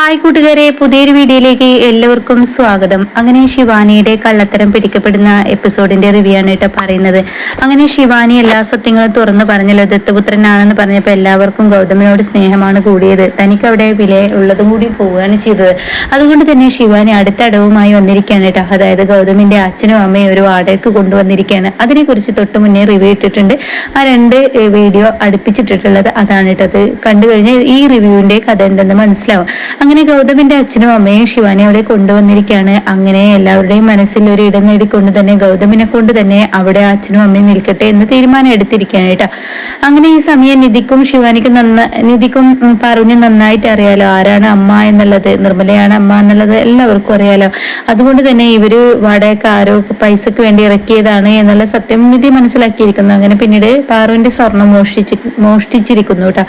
Hi കൂട്ടുകാരെ പുതിയൊരു വീഡിയോയിലേക്ക് എല്ലാവർക്കും സ്വാഗതം. അങ്ങനെ ശിവാനിയുടെ കള്ളത്തരം പിടിക്കപ്പെടുന്ന എപ്പിസോഡിന്റെ റിവ്യൂ ആണ് കേട്ടോ പറയുന്നത്. അങ്ങനെ ശിവാനി എല്ലാ സത്യങ്ങളും തുറന്നു പറഞ്ഞല്ലോ ദത്തപുത്രനാണെന്ന് പറഞ്ഞപ്പോൾ എല്ലാവർക്കും ഗൗതമിനോട് സ്നേഹമാണ് കൂടിയത്. തനിക്ക് അവിടെ വില ഉള്ളതും കൂടി പോവുകയാണ് ചെയ്തത്. അതുകൊണ്ട് തന്നെ ശിവാനി അടുത്ത അടവുമായി വന്നിരിക്കുകയാണ് കേട്ടോ. അതായത് ഗൗതമിന്റെ അച്ഛനും അമ്മയും ഒരു വാടകയ്ക്ക് കൊണ്ടുവന്നിരിക്കുകയാണ്. അതിനെക്കുറിച്ച് തൊട്ട് മുന്നേ റിവ്യൂ ഇട്ടിട്ടുണ്ട്. ആ രണ്ട് വീഡിയോ അടുപ്പിച്ചിട്ടിട്ടുള്ളത് അതാണ് കേട്ടോ. അത് കണ്ടു കഴിഞ്ഞാൽ ഈ റിവ്യൂവിന്റെ കഥ എന്തെന്ന് മനസ്സിലാവും. അങ്ങനെ ഗൗതമിന്റെ അച്ഛനും അമ്മയും ശിവാനെ അവിടെ കൊണ്ടുവന്നിരിക്കുകയാണ്. അങ്ങനെ എല്ലാവരുടെയും മനസ്സിൽ ഒരു ഇടം നേടിക്കൊണ്ട് തന്നെ ഗൗതമിനെ കൊണ്ട് തന്നെ അവിടെ അച്ഛനും അമ്മയും നിൽക്കട്ടെ എന്ന് തീരുമാനം എടുത്തിരിക്കുകയാണ് അങ്ങനെ ഈ സമയം നിധിക്കും ശിവാനിക്കും നന്ന നിധിക്കും പറഞ്ഞു നന്നായിട്ട് അറിയാലോ. ആരാണ് അമ്മ എന്നുള്ളത്? നിർമ്മലയാണ് അമ്മ എന്നുള്ളത് എല്ലാവർക്കും അറിയാലോ. അതുകൊണ്ട് തന്നെ ഇവർ വാടക ആരോ പൈസക്ക് വേണ്ടി ഇറക്കിയതാണ് എന്നുള്ള സത്യം നിധി മനസ്സിലാക്കിയിരിക്കുന്നു. അങ്ങനെ പിന്നീട് പാറുവിന്റെ സ്വർണം മോഷ്ടിച്ച് മോഷ്ടിച്ചിരിക്കുന്നു കേട്ടോ.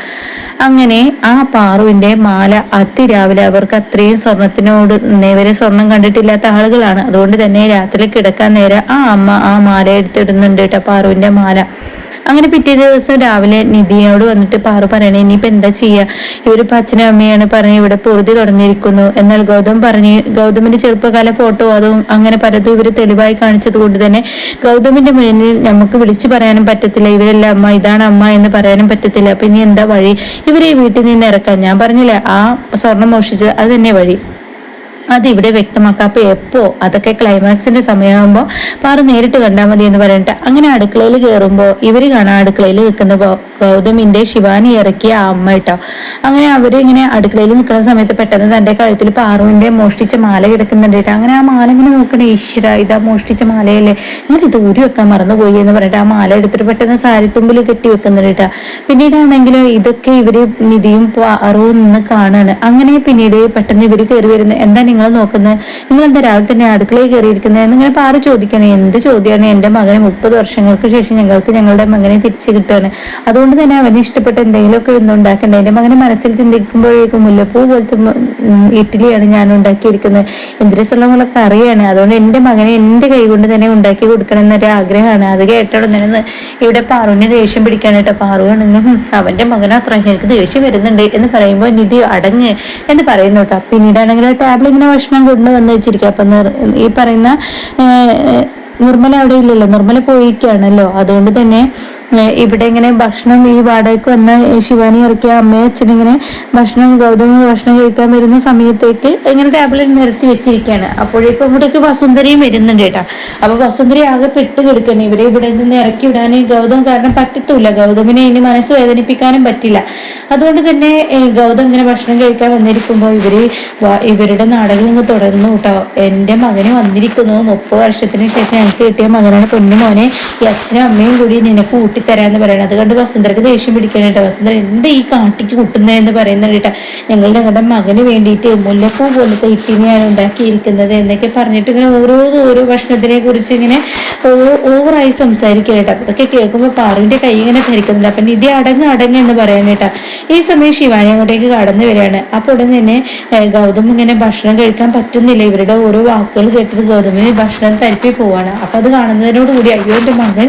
അങ്ങനെ ആ പാറുവിന്റെ മാല അതിരാവിലെ അവർക്ക് അത്രയും സ്വർണത്തിനോട് ഇന്നേവരെ സ്വർണം കണ്ടിട്ടില്ലാത്ത ആളുകളാണ്. അതുകൊണ്ട് തന്നെ രാത്രി കിടക്കാൻ നേരെ ആ അമ്മ ആ മാല എടുത്തിടുന്നുണ്ട് കേട്ടോ പാറുവിന്റെ മാല. അങ്ങനെ പിറ്റേ ദിവസം രാവിലെ നിധിയോട് വന്നിട്ട് പാറു പറയണേ ഇനിയിപ്പോ എന്താ ചെയ്യാ? ഇവരിപ്പോ അച്ഛനും അമ്മയാണ് പറഞ്ഞ് ഇവിടെ പൊറുതി തുടങ്ങിയിരിക്കുന്നു എന്നാൽ ഗൗതം പറഞ്ഞ് ഗൗതമിന്റെ ചെറുപ്പകാല ഫോട്ടോ അതും അങ്ങനെ പലതും ഇവർ തെളിവായി കാണിച്ചത് കൊണ്ട് തന്നെ ഗൗതമിന്റെ മുന്നിൽ നമുക്ക് വിളിച്ചു പറയാനും പറ്റത്തില്ല. ഇവരെല്ലാം അമ്മ ഇതാണ് അമ്മ എന്ന് പറയാനും പറ്റത്തില്ല. അപ്പൊ ഇനി എന്താ വഴി? ഇവരെ വീട്ടിൽ നിന്ന് ഇറക്കാൻ. ഞാൻ പറഞ്ഞില്ലേ ആ സ്വർണം മോഷിച്ചത് അത് തന്നെ വഴി. അത് ഇവിടെ വ്യക്തമാക്കാം. അപ്പൊ എപ്പോ? അതൊക്കെ ക്ലൈമാക്സിന്റെ സമയമാകുമ്പോൾ പാറ നേരിട്ട് കണ്ടാൽ മതി എന്ന് പറഞ്ഞിട്ട് അങ്ങനെ അടുക്കളയിൽ കയറുമ്പോൾ ഇവർ കാണാൻ അടുക്കളയിൽ നിൽക്കുന്ന ഗൗതമിന്റെ ശിവാനി ഇറക്കിയ അമ്മ കേട്ടോ. അങ്ങനെ അവർ ഇങ്ങനെ അടുക്കളയിൽ നിൽക്കുന്ന സമയത്ത് പെട്ടെന്ന് തന്റെ കഴുത്തിൽ പാറുവിന്റെ മോഷ്ടിച്ച മാല കിടക്കുന്നുണ്ട് കേട്ടോ. അങ്ങനെ ആ മാല ഇങ്ങനെ നോക്കണേ ഈശ്വര ഇതാ മോഷ്ടിച്ച മാലയല്ലേ? ഞാൻ ഇത് ഊരി വെക്കാൻ മറന്നുപോയി എന്ന് പറഞ്ഞിട്ട് ആ മാല എടുത്തിട്ട് പെട്ടെന്ന് സാരിത്തുമ്പിൽ കെട്ടി വെക്കുന്നുണ്ട് കേട്ടോ. പിന്നീടാണെങ്കിൽ ഇതൊക്കെ ഇവർ നിധിയും പാറുവും നിന്ന് കാണാണ്. അങ്ങനെ പിന്നീട് പെട്ടെന്ന് ഇവർ കയറി വരുന്നത് എന്താ നിങ്ങൾ നോക്കുന്നത്? നിങ്ങൾ എന്താ രാവിലെ തന്നെ അടുക്കളയിൽ കയറിയിരിക്കുന്നത്? എന്നിങ്ങനെ പാറ ചോദിക്കണേ എന്ത് ചോദ്യമാണ്? എന്റെ മകന് മുപ്പത് വർഷങ്ങൾക്ക് ശേഷം ഞങ്ങൾക്ക് ഞങ്ങളുടെ മകനെ തിരിച്ചു കിട്ടുകയാണ്. അതുകൊണ്ട് തന്നെ അവന് ഇഷ്ടപ്പെട്ട എന്തെങ്കിലുമൊക്കെ ഒന്നും ഉണ്ടാക്കണ്ടേ? എന്റെ മകനെ മനസ്സിൽ ചിന്തിക്കുമ്പോഴേക്കും മുല്ലപ്പൂ പോലത്തെ ഇഡ്ഡലിയാണ് ഞാൻ ഉണ്ടാക്കിയിരിക്കുന്നത്. ഇന്ദ്രസലങ്ങളൊക്കെ അറിയാണ്. അതുകൊണ്ട് എന്റെ മകനെ എന്റെ കൈകൊണ്ട് തന്നെ ഉണ്ടാക്കി കൊടുക്കണം എന്നൊരു ആഗ്രഹമാണ്. അത് കേട്ടോടെ തന്നെ ഇവിടെ പാറുവിന് ദേഷ്യം പിടിക്കാനായിട്ട് പാറുവാണെങ്കിൽ അവന്റെ മകൻ അത്ര എനിക്ക് ദേഷ്യം വരുന്നുണ്ട് എന്ന് പറയുമ്പോൾ നിധി അടങ്ങ് എന്ന് പറയുന്നു കേട്ടോ. പിന്നീടാണെങ്കിൽ ടാബിൽ ഇങ്ങനെ ഭക്ഷണം കൊണ്ടുവന്ന് വെച്ചിരിക്കുക അപ്പൊ ഈ പറയുന്ന നിർമ്മല അവിടെ ഇല്ലല്ലോ. നിർമ്മല പോയിക്കാണല്ലോ അതുകൊണ്ട് തന്നെ ഇവിടെ ഇങ്ങനെ ഭക്ഷണം ഈ വാടകയ്ക്ക് വന്ന ശിവാനി ഇറക്കിയ അമ്മയെ അച്ഛനും ഇങ്ങനെ ഭക്ഷണം ഗൗതമ ഭക്ഷണം കഴിക്കാൻ വരുന്ന സമയത്തേക്ക് ഇങ്ങനെ ടേബിളിൽ നിരത്തി വെച്ചിരിക്കുകയാണ്. അപ്പോഴേക്കും ഇവിടേക്ക് വസുന്ധരയും വരുന്നുണ്ട് കേട്ടോ. അപ്പൊ വസുന്ധര ആകെ പെട്ട് കിടക്കണം ഇവരെ ഇവിടെ നിന്ന് ഇറക്കി വിടാൻ ഗൗതം കാരണം പറ്റത്തൂല ഗൗതമിനെ ഇനി മനസ്സ് വേദനിപ്പിക്കാനും പറ്റില്ല. അതുകൊണ്ട് തന്നെ ഗൗതം ഇങ്ങനെ ഭക്ഷണം കഴിക്കാൻ വന്നിരിക്കുമ്പോൾ ഇവർ ഇവരുടെ നാടകം ഇങ്ങ് തുടർന്നു കേട്ടോ. എന്റെ മകന് വന്നിരിക്കുന്നു. മുപ്പത് വർഷത്തിന് ശേഷം ഞങ്ങൾക്ക് കിട്ടിയ മകനാണ് പൊന്നു മോനെ ഈ അച്ഛനും അമ്മയും കൂടി നിനക്ക് ഊട്ടിത്തരാന്ന് പറയണം. അത് കണ്ട് വസുന്ധരക്ക് ദേഷ്യം പിടിക്കണം കേട്ടോ. വസുന്ധര എന്ത് ഈ കാട്ടിക്ക് കൂട്ടുന്നതെന്ന് പറയുന്നത് കേട്ടോ. ഞങ്ങൾ ഞങ്ങളുടെ മകന് വേണ്ടിയിട്ട് മുല്ലപ്പൂ പോലത്തെ ഇട്ടിനെയാണ് ഉണ്ടാക്കിയിരിക്കുന്നത് എന്നൊക്കെ പറഞ്ഞിട്ട് ഇങ്ങനെ ഓരോ ഓരോ ഭക്ഷണത്തിനെ കുറിച്ച് ഇങ്ങനെ ഓവറായി സംസാരിക്കുക കേട്ടോ. അതൊക്കെ കേൾക്കുമ്പോൾ പാറുവിന്റെ കൈ ഇങ്ങനെ ധരിക്കുന്നുണ്ട്. അപ്പൊ നിധി അടങ്ങ് അടങ്ങ് എന്ന് പറയാൻ കേട്ടാ. ഈ സമയം ശിവാനി അങ്ങോട്ടേക്ക് കടന്നു വരികയാണ്. അപ്പോൾ ഉടൻ തന്നെ ഗൗതം ഇങ്ങനെ ഭക്ഷണം കഴിക്കാൻ പറ്റുന്നില്ല. ഇവരുടെ ഓരോ വാക്കുകൾ കേട്ടിട്ട് ഗൗതമിന് ഭക്ഷണം തരിപ്പി പോവാണ്. അപ്പൊ അത് കാണുന്നതിനോട് കൂടി അയ്യോ എന്റെ മകൻ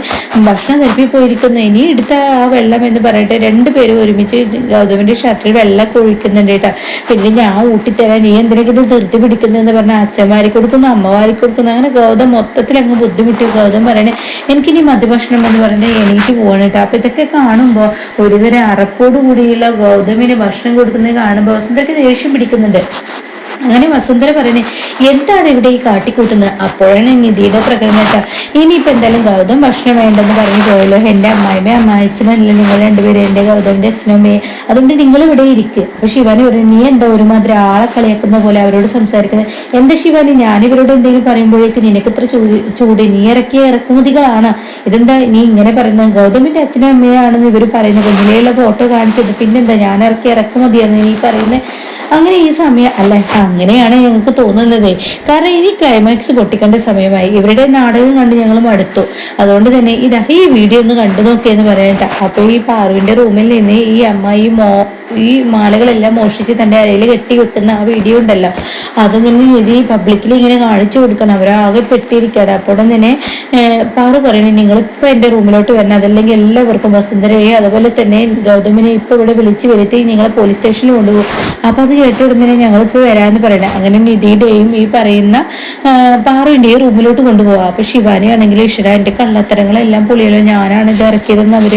ഭക്ഷണം തരിപ്പി പോയിരിക്കുന്നു ഇനി എടുത്ത ആ വെള്ളം എന്ന് പറഞ്ഞിട്ട് രണ്ടുപേരും ഒരുമിച്ച് ഗൗതമിന്റെ ഷർട്ടിൽ വെള്ളം ഒഴിക്കുന്നുണ്ട് കേട്ടോ. പിന്നെ ഞാൻ ഊട്ടിത്തരാൻ നീ എന്തിനെങ്കിലും ധൃതി പിടിക്കുന്നതെന്ന് പറഞ്ഞ അച്ഛന്മാരി കൊടുക്കുന്നു അമ്മമാരി കൊടുക്കുന്നു. അങ്ങനെ ഗൗതം മൊത്തത്തിൽ അങ്ങ് ബുദ്ധിമുട്ടി. ഗൗതം പറയണേ എനിക്കിനി മദ്യഭക്ഷണം എന്ന് പറഞ്ഞാൽ എനിക്ക് പോകണം കേട്ടോ. അപ്പൊ ഇതൊക്കെ കാണുമ്പോൾ ഒരുതരം അറപ്പോടുകൂടിയുള്ള ഗൗതമിന് ഭക്ഷണം കൊടുക്കുന്നത് കാണുമ്പോൾ വസുന്ധരക്ക് ദേഷ്യം പിടിക്കുന്നുണ്ട്. അങ്ങനെ വസുന്ധര പറയുന്നത് എന്താണ് ഇവിടെ ഈ കാട്ടിക്കൂട്ടുന്നത്? അപ്പോഴാണ് നിധിയുടെ പ്രകടനം കേട്ടോ ഇനിയിപ്പോ എന്തായാലും ഗൗതം ഭക്ഷണം വേണ്ടെന്ന് പറഞ്ഞു പോയല്ലോ. എന്റെ അമ്മായിമ്മ അമ്മായച്ചനല്ലേ നിങ്ങൾ രണ്ടുപേരും എന്റെ ഗൗതമിന്റെ അച്ഛനും അമ്മയെ. അതുകൊണ്ട് നിങ്ങൾ ഇവിടെ ഇരിക്കുക അപ്പൊ ശിവാനി പറഞ്ഞു നീ എന്താ ഒരുമാതിരി ആളെ കളിയാക്കുന്ന പോലെ അവരോട് സംസാരിക്കുന്നത്? എന്താ ശിവാനി? ഞാൻ ഇവരോട് എന്തെങ്കിലും പറയുമ്പോഴേക്ക് നിനക്ക് ഇത്ര ചൂട്. നീ ഇറക്കിയ ഇറക്കുമതികളാണ്. ഇതെന്താ നീ ഇങ്ങനെ പറയുന്നത്? ഗൗതമിന്റെ അച്ഛനും അമ്മയാണെന്ന് ഇവർ പറയുന്നത്. കുഞ്ഞിലെയുള്ള ഫോട്ടോ കാണിച്ചത്. പിന്നെന്താ? ഞാൻ ഇറക്കിയ ഇറക്കുമതിയാണ് നീ പറയുന്നത്? അങ്ങനെ ഈ സമയം അല്ല അങ്ങനെയാണ് ഞങ്ങൾക്ക് തോന്നുന്നത്. കാരണം ഇനി ക്ലൈമാക്സ് പൊട്ടിക്കേണ്ട സമയമായി. ഇവരുടെ നാടകം കണ്ട് ഞങ്ങൾ മടുത്തു. അതുകൊണ്ട് തന്നെ ഇതാ ഈ വീഡിയോ ഒന്ന് കണ്ടു നോക്കിയെന്ന് പറയണ്ട. അപ്പൊ ഈ പാറുവിന്റെ റൂമിൽ നിന്ന് ഈ അമ്മ ഈ മോ ഈ മാലകളെല്ലാം മോഷ്ടിച്ച് തന്റെ അരയിൽ കെട്ടി വെക്കുന്ന ആ വീഡിയോ ഉണ്ടല്ലോ. അതിങ്ങനെ നിധി പബ്ലിക്കിൽ ഇങ്ങനെ കാണിച്ചു കൊടുക്കണം. അവരാകെ പെട്ടിയിരിക്കാതെ അപ്പോൾ തന്നെ പാറു പറയണേ നിങ്ങളിപ്പോൾ എന്റെ റൂമിലോട്ട് വരണം. അതല്ലെങ്കിൽ എല്ലാവർക്കും വസുന്ധരയെ അതുപോലെ തന്നെ ഗൗതമിനെ ഇപ്പോൾ ഇവിടെ വിളിച്ച് വരുത്തി നിങ്ങളെ പോലീസ് സ്റ്റേഷനിൽ കൊണ്ടുപോകും. അപ്പോൾ അത് കേട്ട ഉടനെ ഞങ്ങളിപ്പോൾ വരാമെന്ന് പറയണേ. അങ്ങനെ നിധിയുടെയും ഈ പറയുന്ന പാറുവിന്റെയും റൂമിലോട്ട് കൊണ്ടുപോകാം അപ്പോൾ ശിവാനി ആണെങ്കിലും ഈശ്വര എന്റെ കള്ളത്തരങ്ങളെല്ലാം പൊളിയല്ലോ. ഞാനാണ് ഇത് ഇറക്കിയതെന്ന് അവർ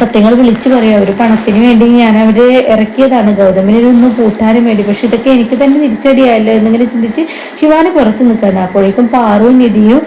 സത്യങ്ങൾ വിളിച്ച് പറയും. അവർ പണത്തിന് വേണ്ടി ഞാൻ അവരെ ഇറക്കിയതാണ് ഗൗതമിനെ. പൂട്ടാനും വേണ്ടി. പക്ഷെ ഇതൊക്കെ എനിക്ക് തന്നെ തിരിച്ചടിയായല്ലോ എന്നിങ്ങനെ ചിന്തിച്ച് ശിവാനി പുറത്ത് നിൽക്കണം അപ്പോഴേക്കും പാറുവും നിധിയും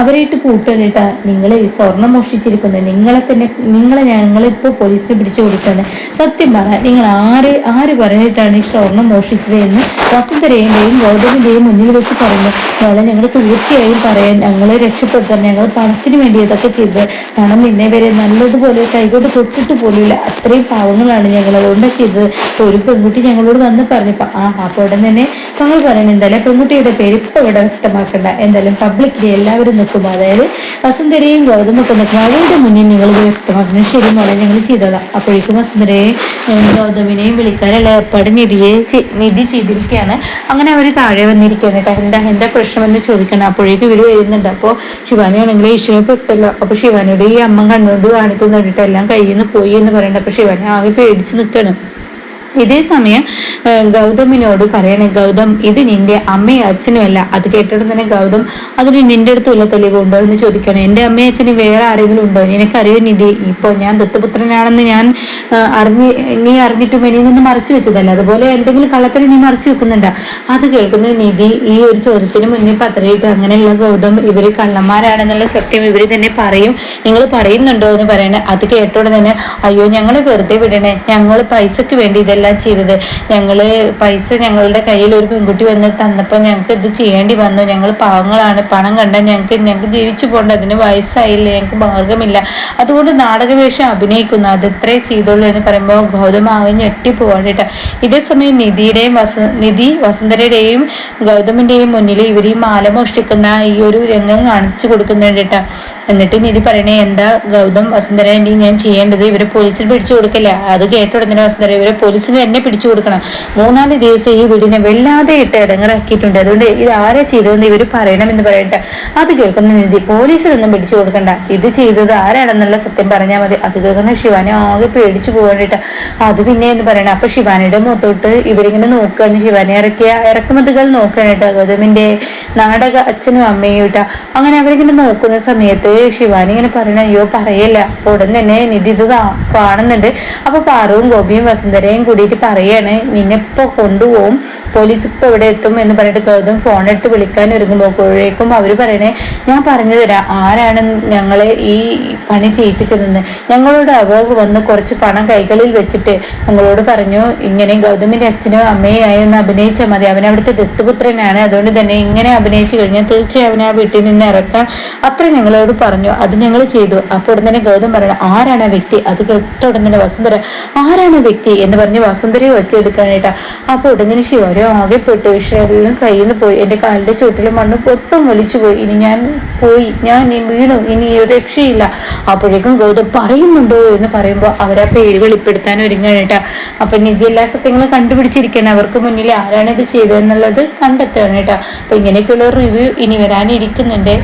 അവരായിട്ട് കേട്ടാ. നിങ്ങൾ സ്വർണം മോഷ്ടിച്ചിരിക്കുന്നു. നിങ്ങളെ തന്നെ നിങ്ങളെ ഞങ്ങളിപ്പോൾ പോലീസിനെ പിടിച്ചു കൊടുക്കുകയാണ്. സത്യം പറ നിങ്ങൾ ആര് ആര് പറഞ്ഞിട്ടാണ് ഈ സ്വർണം മോഷ്ടിച്ചത് എന്ന് വസുന്ധരയുടെയും ഗൗതമിന്റെയും മുന്നിൽ വെച്ച് പറഞ്ഞു മോളെ ഞങ്ങൾ തീർച്ചയായും പറയാൻ ഞങ്ങളെ രക്ഷപ്പെടുത്താൻ ഞങ്ങൾ പണത്തിന് വേണ്ടി ഇതൊക്കെ ചെയ്ത് പണം ഇന്നേ വരെ നല്ലതുപോലെ കൈകൊണ്ട് തൊട്ടിട്ട് പോലുമില്ല. അത്രയും പാവങ്ങളാണ് ഞങ്ങൾ അതുകൊണ്ട് ചെയ്തത്. ഒരു പെൺകുട്ടി ഞങ്ങളോട് വന്ന് പറഞ്ഞു ആ അപ്പോൾ ഉടൻ തന്നെ പാൽ പറയണം. എന്തായാലും പെൺകുട്ടിയുടെ പേര് ഇപ്പൊ ഇവിടെ വ്യക്തമാക്കണ്ട. എന്തായാലും പബ്ലിക്കിൽ എല്ലാവരും നിൽക്കും. അതായത് വസുന്ധരയും ഗൗതമൊക്കെ നിൽക്കും. അവരുടെ മുന്നിൽ നിങ്ങൾ വ്യക്തമാക്കണം. ശരി മോളെ ഞങ്ങൾ ചെയ്തോളാം. അപ്പോഴേക്കും വസുന്ധരയെയും ഗൗതമിനെയും വിളിക്കാനുള്ള ഏർപ്പാട് നിധിയെ നിധി ചെയ്തിരിക്കുകയാണ്. അങ്ങനെ അവർ താഴെ വന്നിരിക്കുകയാണ്. കേട്ടോ എന്താ എന്താ പ്രശ്നമെന്ന് ചോദിക്കണം. അപ്പോഴേക്കും ഇവർ വരുന്നുണ്ട്. അപ്പോൾ ശിവാനി ആണെങ്കിൽ ഈശ്വരപ്പെട്ടല്ലോ അപ്പോൾ ശിവാനിയുടെ ഈ അമ്മ കണ്ണുകൊണ്ട് കാണിക്കുന്നുണ്ടിട്ട് എല്ലാം കയ്യിൽ നിന്ന് പോയി എന്ന് പറയണ്ട. അപ്പോൾ ശിവാനി ആകെ പേടിച്ച് നിൽക്കണം. ഇതേ സമയം ഗൗതമിനോട് പറയണേ ഗൗതം ഇത് നിന്റെ അമ്മയും അച്ഛനും അല്ല. അത് കേട്ടിട്ട് തന്നെ ഗൗതം അതിന് നിന്റെ അടുത്തുള്ള തെളിവുണ്ടോ എന്ന് ചോദിക്കണം എന്റെ അമ്മയും അച്ഛനും വേറെ ആരെങ്കിലും ഉണ്ടോ? നിനക്കറിയോ നിധി ഇപ്പൊ ഞാൻ ദത്തപുത്രനാണെന്ന് ഞാൻ അറിഞ്ഞ് നീ അറിഞ്ഞിട്ടും ഇനി നിന്ന് മറച്ചു വെച്ചതല്ല. അതുപോലെ എന്തെങ്കിലും കള്ളത്തിൽ നീ മറച്ചു വെക്കുന്നുണ്ടോ? അത് കേൾക്കുന്ന നിധി ഈ ഒരു ചോദ്യത്തിന് മുന്നിൽ പത്രയിട്ട് അങ്ങനെയുള്ള ഗൗതം ഇവർ കള്ളന്മാരാണെന്നുള്ള സത്യം ഇവർ തന്നെ പറയും. നിങ്ങൾ പറയുന്നുണ്ടോ? എന്ന് പറയണേ. അത് കേട്ടോടെ തന്നെ അയ്യോ ഞങ്ങളെ വെറുതെ വിടണേ. ഞങ്ങൾ പൈസക്ക് വേണ്ടി ഇതെല്ലാം ഇതെല്ലാം ചെയ്തത്. ഞങ്ങൾ പൈസ ഞങ്ങളുടെ കയ്യിൽ ഒരു പെൺകുട്ടി വന്ന് തന്നപ്പോൾ ഞങ്ങൾക്ക് ഇത് ചെയ്യേണ്ടി വന്നു. ഞങ്ങൾ പാവങ്ങളാണ്. പണം കണ്ടാൽ ഞങ്ങൾക്ക് ഞങ്ങൾക്ക് ജീവിച്ചു പോകേണ്ട. അതിന് വയസ്സായില്ല? ഞങ്ങൾക്ക് മാർഗമില്ല അതുകൊണ്ട് നാടകവേഷം അഭിനയിക്കുന്നു. അത് എത്രേ ചെയ്തോളൂ എന്ന് പറയുമ്പോൾ ഗൗതമ ആകെ ഞെട്ടിപ്പോവാണ് കേട്ടോ. ഇതേ സമയം നിധിയുടെയും വസ നിധി വസുന്ധരയുടെയും ഗൗതമിന്റെയും മുന്നിൽ ഇവർ ഈ മാല മോഷ്ടിക്കുന്ന ഈ ഒരു രംഗം കാണിച്ചു കൊടുക്കുന്നുണ്ട് കേട്ടോ. എന്നിട്ട് നിധി പറയണേ എന്താ ഗൗതം വസുന്ധര ഞാൻ ചെയ്യേണ്ടത്? ഇവരെ പോലീസിൽ പിടിച്ചു കൊടുക്കില്ല? അത് കേട്ട ഉടനെ വസുന്ധര ഇവരെ പോലീസിൽ പോലീസിന് തന്നെ പിടിച്ചു കൊടുക്കണം. മൂന്നാൽ ദിവസം ഈ വീടിനെ വല്ലാതെ ഇട്ട് ഇടങ്ങറാക്കിയിട്ടുണ്ട്. അതുകൊണ്ട് ഇത് ആരാ ചെയ്തതെന്ന് ഇവർ പറയണമെന്ന് പറയട്ടെ. അത് കേൾക്കുന്ന നിധി പോലീസിലൊന്നും പിടിച്ചു കൊടുക്കണ്ട. ഇത് ചെയ്തത് ആരാണെന്നുള്ള സത്യം പറഞ്ഞാൽ മതി. അത് കേൾക്കുന്ന ശിവാനി ആകെ പേടിച്ചു പോകാനായിട്ട് അത് പിന്നെ എന്ന് പറയണം അപ്പൊ ശിവാനിയുടെ മുഖത്തോട്ട് ഇവരിങ്ങനെ നോക്കുകയാണ് ശിവാനി ഇറക്കിയ ഇറക്കുമതികൾ നോക്കാനായിട്ട് ഗൗതമിന്റെ നാടക അച്ഛനും അമ്മയും ഇട്ട അങ്ങനെ അവരിങ്ങനെ നോക്കുന്ന സമയത്ത് ശിവാനി ഇങ്ങനെ പറയണ അയ്യോ പറയല്ല. അപ്പൊ ഉടൻ തന്നെ നിധി ഇത് കാണുന്നുണ്ട്. അപ്പൊ പാറുവും ഗോപിയും വസുന്ധരയും കൂടി കൂടിയിട്ട് പറയാണ്. നിന്നെപ്പോൾ കൊണ്ടുപോകും പോലീസ് ഇപ്പോൾ ഇവിടെ എത്തും എന്ന് പറഞ്ഞിട്ട് ഗൗതം ഫോൺ എടുത്ത് വിളിക്കാൻ ഒരുങ്ങുമ്പോഴേക്കും അവർ പറയണേ ഞാൻ പറഞ്ഞു തരാം. ആരാണ് ഞങ്ങളെ ഈ പണി ചെയ്യിപ്പിച്ചതെന്ന്? ഞങ്ങളോട് അവർ വന്ന് കുറച്ച് പണം കൈകളിൽ വെച്ചിട്ട് ഞങ്ങളോട് പറഞ്ഞു ഇങ്ങനെ ഗൗതമിന്റെ അച്ഛനോ അമ്മയായി ഒന്ന് അഭിനയിച്ചാൽ മതി. അവൻ അവിടുത്തെ ദത്തുപുത്രനാണ്. അതുകൊണ്ട് തന്നെ ഇങ്ങനെ അഭിനയിച്ചു കഴിഞ്ഞാൽ തീർച്ചയായും അവനെ ആ വീട്ടിൽ നിന്ന് ഇറക്കാം. അത്ര ഞങ്ങളോട് പറഞ്ഞു. അത് ഞങ്ങൾ ചെയ്തു. അപ്പോൾ ഉടൻ തന്നെ ഗൗതം പറയണം ആരാണ് ആ വ്യക്തി? അത് കേട്ട തന്നെ വസുന്ധര ആരാണ് വ്യക്തി? എന്ന് പറഞ്ഞ് വസുന്ധരി വെച്ചെടുക്കാനായിട്ടാ. അപ്പൊ ഉടനെ ശിവരും ആകെ പെട്ടു എല്ലാം കയ്യിൽ നിന്ന് പോയി. എന്റെ കാലിന്റെ ചുറ്റിൽ മണ്ണ് പൊത്തം വലിച്ചു പോയി. ഇനി ഞാൻ പോയി. ഞാൻ വീണു. ഇനി രക്ഷയില്ല. അപ്പോഴേക്കും ഗൗതം പറയുന്നുണ്ടോ എന്ന് പറയുമ്പോൾ അവരാ പേര് വെളിപ്പെടുത്താൻ ഒരുങ്ങാനായിട്ടാ. അപ്പൊ നിധി എല്ലാ സത്യങ്ങളും കണ്ടുപിടിച്ചിരിക്കണം അവർക്ക് മുന്നിൽ ആരാണ് ഇത് ചെയ്തതെന്നുള്ളത് കണ്ടെത്തുകയാണ് കേട്ടോ. അപ്പൊ ഇങ്ങനെയൊക്കെയുള്ള റിവ്യൂ ഇനി വരാനിരിക്കുന്നുണ്ട്.